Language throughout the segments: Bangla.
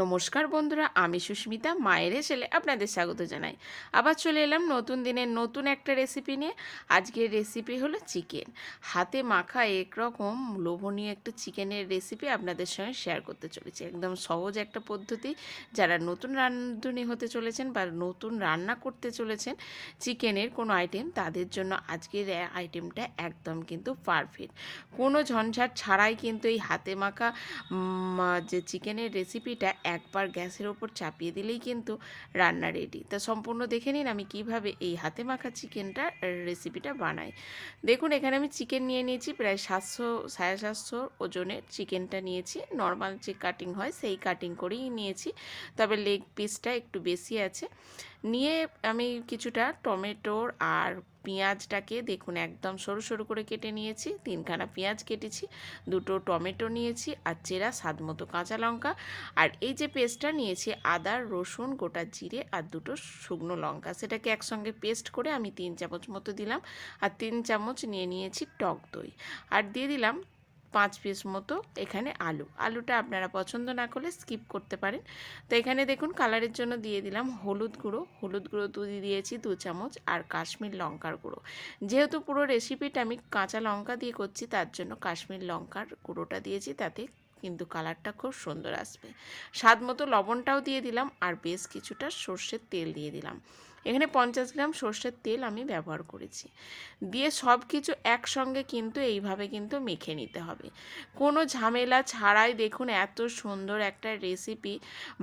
নমস্কার বন্ধুরা, আমি সুস্মিতা, মায়ের ছেলে আপনাদের স্বাগত জানাই। আবার চলে এলাম নতুন দিনের নতুন একটা রেসিপি নিয়ে। আজকের রেসিপি হলো চিকেন হাতে মাখা একরকম লোভনীয় একটা চিকেনের রেসিপি আপনাদের সঙ্গে শেয়ার করতে চলেছি। একদম সহজ একটা পদ্ধতি। যারা নতুন রাঁধুনি হতে চলেছেন বা নতুন রান্না করতে চলেছেন চিকেনের কোনো আইটেম তাদের জন্য আজকের আইটেমটা একদম কিন্তু পারফেক্ট কোনো ঝঞ্ঝাট ছাড়াই কিন্তু এই হাতে মাখা যে চিকেনের রেসিপিটা একবার গ্যাসের ওপর চাপিয়ে দিলেই কিন্তু রান্না রেডি তা সম্পূর্ণ দেখে নিন আমি কীভাবে এই হাতে মাখা চিকেনটা রেসিপিটা বানাই। দেখুন, এখানে আমি চিকেন নিয়ে নিয়েছি, প্রায় সাতশো, সাড়ে সাতশো ওজনের চিকেনটা নিয়েছি। নর্মাল যে কাটিং হয়, সেই কাটিং করেই নিয়েছি। তবে লেগ পিসটা একটু বেশি আছে। নিয়ে আমি কিছুটা টমেটোর আর পেঁয়াজটাকে দেখুন একদম সরু সরু করে কেটে নিয়েছি, তিনখানা পেঁয়াজ কেটেছি, দুটো টমেটো নিয়েছি আর চেরা স্বাদ মতো কাঁচা লঙ্কা। আর এই যে পেস্টটা নিয়েছি, আদা, রসুন, গোটা জিরে আর দুটো শুকনো লঙ্কা। সেটাকে একসঙ্গে পেস্ট করে আমি তিন চামচ মতো দিলাম আর তিন চামচ নিয়ে নিয়েছি টক দই। আর দিয়ে দিলাম পাঁচ পিস মতো এখানে আলু। আলুটা আপনারা পছন্দ না করলে স্কিপ করতে পারেন। তো এখানে দেখুন কালারের জন্য দিয়ে দিলাম হলুদ গুঁড়ো। হলুদ গুঁড়ো দুধ দিয়েছি দু চামচ আর কাশ্মীর লঙ্কার গুঁড়ো। যেহেতু পুরো রেসিপিটা আমি কাঁচা লঙ্কা দিয়ে করছি তার জন্য কাশ্মীর লঙ্কার গুঁড়োটা দিয়েছি তাতে কিন্তু কালারটা খুব সুন্দর আসবে। স্বাদ মতো লবণটাও দিয়ে দিলাম আর বেশ কিছুটা সর্ষের তেল দিয়ে দিলাম। এখানে পঞ্চাশ গ্রাম সর্ষের তেল আমি ব্যবহার করেছি। দিয়ে সব কিছু একসঙ্গে কিন্তু এইভাবে কিন্তু মেখে নিতে হবে। কোনো ঝামেলা ছাড়াই দেখুন এত সুন্দর একটা রেসিপি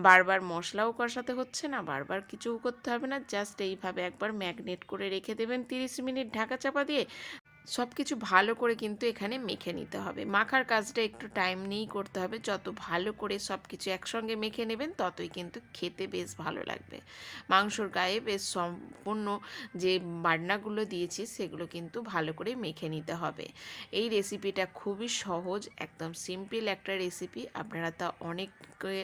বারবার মশলাও কষাতে হচ্ছে না, বারবার কিছুও করতে হবে না। জাস্ট এইভাবে একবার ম্যাগনেট করে রেখে দেবেন। তিরিশ মিনিট ঢাকা চাপা দিয়ে সব কিছু ভালো করে কিন্তু এখানে মেখে নিতে হবে। মাখার কাজটা একটু টাইম নিয়েই করতে হবে। যত ভালো করে সব কিছু একসঙ্গে মেখে নেবেন, ততই কিন্তু খেতে বেশ ভালো লাগবে। মাংসর গায়ে বেশ সম্পূর্ণ যে বাটনাগুলো দিয়েছি, সেগুলো কিন্তু ভালো করে মেখে নিতে হবে। এই রেসিপিটা খুবই সহজ, একদম সিম্পল একটা রেসিপি আপনারা তা অনেক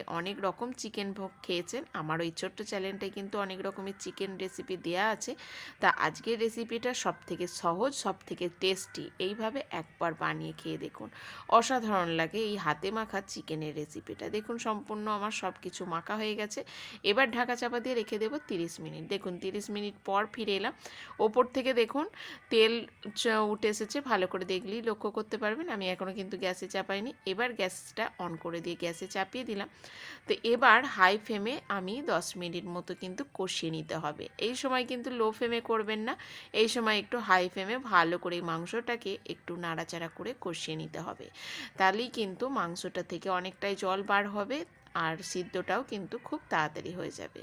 অনেক রকম চিকেন ভোগ খেয়েছেন। আমার ওই ছোট্ট চ্যানেলটায় কিন্তু অনেক রকমের চিকেন রেসিপি দেয়া আছে। তা আজকের রেসিপিটা সব থেকে সহজ সব থেকে টেস্টি এইভাবে একবার বানিয়ে খেয়ে দেখুন। অসাধারণ লাগে এই হাতে মাখা চিকেনের রেসিপিটা দেখুন, সম্পূর্ণ আমার সব কিছু মাখা হয়ে গেছে। এবার ঢাকা চাপা দিয়ে রেখে দেবো তিরিশ মিনিট। দেখুন, তিরিশ মিনিট পর ফিরে এলাম। ওপর থেকে দেখুন, তেল উঠে এসেছে। ভালো করে দেখলেই লক্ষ্য করতে পারবেন। আমি এখনও কিন্তু গ্যাসে চাপাইনি। এবার গ্যাসটা অন করে দিয়ে গ্যাসে চাপিয়ে দিলাম। তো এবার হাই ফ্লেমে আমি দশ মিনিট মতো কিন্তু কষিয়ে নিতে হবে। এই সময় কিন্তু লো ফ্লেমে করবেন না। এই সময় একটু হাই ফ্লেমে ভালো করে মাংসটাকে একটু নাড়াচাড়া করে কষিয়ে নিতে হবে। তাহলেই কিন্তু মাংসটা থেকে অনেকটাই জল বার হবে আর সিদ্ধটাও কিন্তু খুব তাড়াতাড়ি হয়ে যাবে।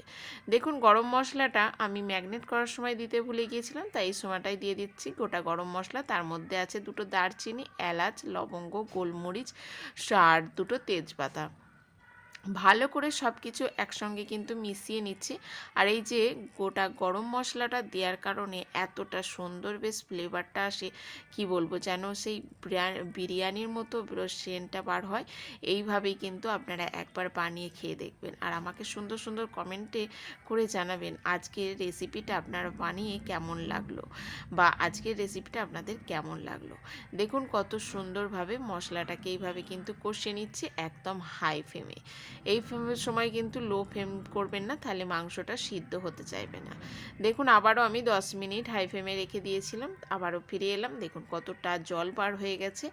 দেখুন, গরম মশলাটা আমি ম্যাগনেট করার সময় দিতে ভুলে গিয়েছিলাম, তাই এই সময়টাই দিয়ে দিচ্ছি। গোটা গরম মশলা, তার মধ্যে আছে দুটো দারচিনি, এলাচ, লবঙ্গ, গোলমরিচ আর দুটো তেজপাতা। ভালো করে সব কিছু একসঙ্গে কিন্তু মিশিয়ে নিচ্ছি। আর এই যে গোটা গরম মশলাটা দেওয়ার কারণে এতটা সুন্দর বেশ ফ্লেভারটা আসে, কি বলব যেন সেই বিরিয়া- বিরিয়ানির মতো সেন্টটা বার হয়, এইভাবেই কিন্তু আপনারা একবার বানিয়ে খেয়ে দেখবেন। আর আমাকে সুন্দর সুন্দর কমেন্টে করে জানাবেন আজকের রেসিপিটা আপনারা বানিয়ে কেমন লাগল বা আজকের রেসিপিটা আপনাদের কেমন লাগল। দেখুন কত সুন্দরভাবে মশলাটাকে এইভাবে কিন্তু কষিয়ে নিচ্ছে একদম হাই ফ্লেমে এই সময় কিন্তু লো ফ্লেম করবেন না, তাহলে মাংসটা সিদ্ধ হতে চাইবে না। দেখুন, আবারও আমি দশ মিনিট হাই ফ্লেমে রেখে দিয়েছিলাম, আবারও ফিরে এলাম। দেখুন, কতটা জল বার হয়ে গেছে।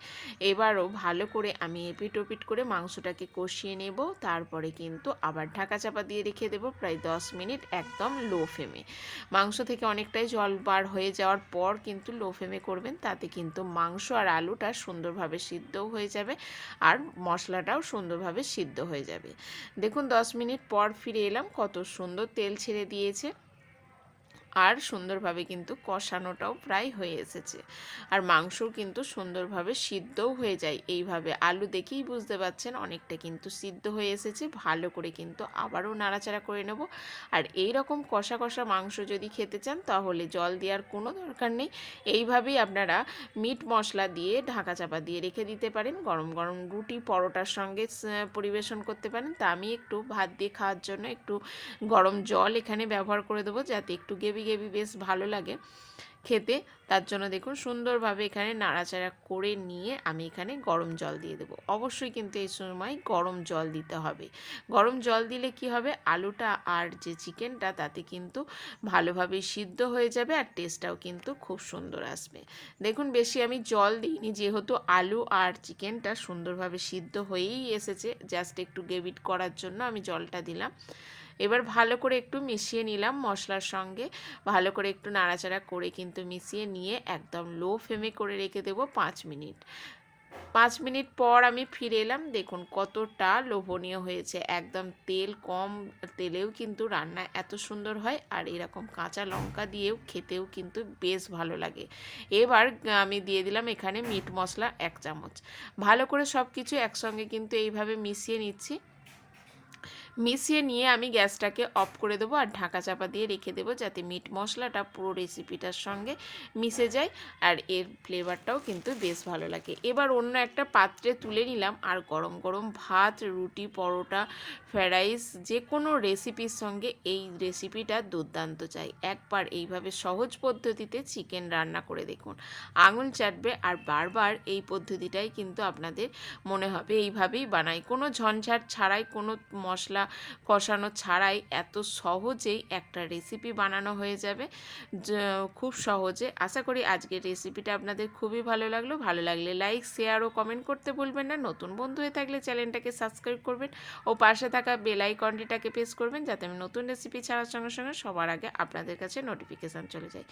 এবারও ভালো করে আমি এপিট ওপিট করে মাংসটাকে কষিয়ে নেব, তারপরে কিন্তু আবার ঢাকা চাপা দিয়ে রেখে দেবো প্রায় দশ মিনিট একদম লো ফ্লেমে মাংস থেকে অনেকটাই জল বার হয়ে যাওয়ার পর কিন্তু লো ফ্লেমে করবেন, তাতে কিন্তু মাংস আর আলুটা সুন্দরভাবে সিদ্ধও হয়ে যাবে আর মশলাটাও সুন্দরভাবে সিদ্ধ হয়ে যাবে। দেখুন দশ মিনিট পর ফিরে এলাম। কত সুন্দর তেল ছেড়ে দিয়েছে। আর সুন্দরভাবে কিন্তু কষানোটাও প্রায় হয়ে এসেছে। আর মাংসও কিন্তু সুন্দরভাবে সিদ্ধও হয়ে যায় এইভাবে। আলু দেখেই বুঝতে পারছেন অনেকটা কিন্তু সিদ্ধ হয়ে এসেছে। ভালো করে কিন্তু আবারও নাড়াচাড়া করে নেব। আর এই রকম কষা কষা মাংস যদি খেতে চান তাহলে জল দেওয়ার কোনো দরকার নেই। এইভাবেই আপনারা মিট মশলা দিয়ে ঢাকা চাপা দিয়ে রেখে দিতে পারেন। গরম গরম রুটি পরোটার সঙ্গে পরিবেশন করতে পারেন। তা আমি একটু ভাত দিয়ে খাওয়ার জন্য একটু গরম জল এখানে ব্যবহার করে দেবো যাতে একটু গেবি গেবি বেশ ভালো লাগে খেতে। তার জন্য দেখুন সুন্দরভাবে এখানে নাড়াচাড়া করে নিয়ে আমি এখানে গরম জল দিয়ে দেবো। অবশ্যই কিন্তু এই সময় গরম জল দিতে হবে। গরম জল দিলে কি হবে? আলুটা আর যে চিকেনটা তাতে কিন্তু ভালোভাবে সিদ্ধ হয়ে যাবে আর টেস্টটাও কিন্তু খুব সুন্দর আসবে। দেখুন বেশি আমি জল দিইনি, যেহেতু আলু আর চিকেনটা সুন্দরভাবে সিদ্ধ হয়েই এসেছে। জাস্ট একটু গেভিট করার জন্য আমি জলটা দিলাম। এবার ভালো করে একটু মিশিয়ে নিলাম মশলার সঙ্গে। ভালো করে একটু নাড়াচাড়া করে কিন্তু মিশিয়ে নিয়ে একদম লো ফ্লেমে করে রেখে দেবো পাঁচ মিনিট। পাঁচ মিনিট পর আমি ফিরে এলাম। দেখুন কতটা লোভনীয় হয়েছে। একদম তেল কম, তেলেও কিন্তু রান্না এত সুন্দর হয় আর এরকম কাঁচা লঙ্কা দিয়েও খেতেও কিন্তু বেশ ভালো লাগে। এবার আমি দিয়ে দিলাম এখানে মিট মশলা এক চামচ। ভালো করে সব কিছু একসঙ্গে কিন্তু এইভাবে মিশিয়ে নিচ্ছি। মিশিয়ে নিয়ে আমি গ্যাসটাকে অফ করে দেবো আর ঢাকা চাপা দিয়ে রেখে দেবো যাতে মিট মশলাটা পুরো রেসিপিটার সঙ্গে মিশে যায় আর এর ফ্লেভারটাও কিন্তু বেশ ভালো লাগে। এবার অন্য একটা পাত্রে তুলে নিলাম আর গরম গরম ভাত, রুটি, পরোটা, ফ্রাইড রাইস যে কোনো রেসিপির সঙ্গে এই রেসিপিটা দুর্দান্ত চাই। একবার এইভাবে সহজ পদ্ধতিতে চিকেন রান্না করে দেখুন। আঙুল চাটবে আর বারবার এই পদ্ধতিটাই কিন্তু আপনাদের মনে হবে। এইভাবেই বানাই। কোনো ঝঞ্ঝাট ছাড়াই কোনো মশলা কষানো ছাড়াই এত সহজেই একটা রেসিপি বানানো হয়ে যাবে। খুব সহজে। আশা করি আজকের রেসিপিটা আপনাদের খুবই ভালো লাগল। ভালো লাগলে লাইক শেয়ার ও কমেন্ট করতে ভুলবেন না। নতুন বন্ধু হয়ে থাকলে চ্যানেলটাকে সাবস্ক্রাইব করবেন ও পাশে থাকা বেল আইকনটিটাকে প্রেস করবেন যাতে আমি নতুন রেসিপি ছাড়ার সঙ্গে সঙ্গে সবার আগে আপনাদের কাছে নোটিফিকেশান চলে যায়।